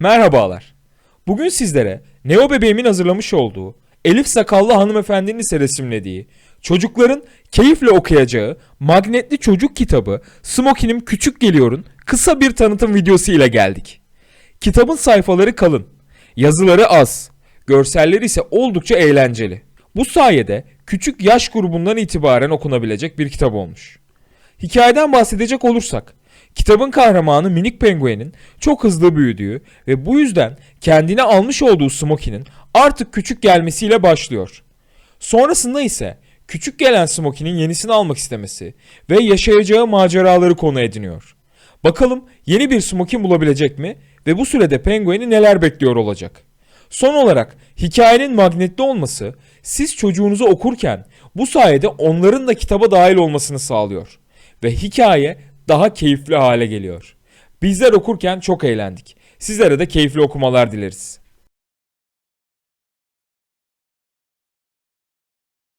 Merhabalar. Bugün sizlere Neo bebeğimin hazırlamış olduğu, Elif Sakallı hanımefendinin ise resimlediği, çocukların keyifle okuyacağı magnetli çocuk kitabı Smokin'im Küçük Geliyor'un kısa bir tanıtım videosu ile geldik. Kitabın sayfaları kalın, yazıları az, görselleri ise oldukça eğlenceli. Bu sayede küçük yaş grubundan itibaren okunabilecek bir kitap olmuş. Hikayeden bahsedecek olursak, kitabın kahramanı minik penguenin çok hızlı büyüdüğü ve bu yüzden kendine almış olduğu Smokey'nin artık küçük gelmesiyle başlıyor. Sonrasında ise küçük gelen Smokey'nin yenisini almak istemesi ve yaşayacağı maceraları konu ediniyor. Bakalım yeni bir Smokey bulabilecek mi ve bu sürede pengueni neler bekliyor olacak? Son olarak hikayenin magnetli olması siz çocuğunuzu okurken bu sayede onların da kitaba dahil olmasını sağlıyor ve hikaye daha keyifli hale geliyor. Bizler okurken çok eğlendik. Sizlere de keyifli okumalar dileriz.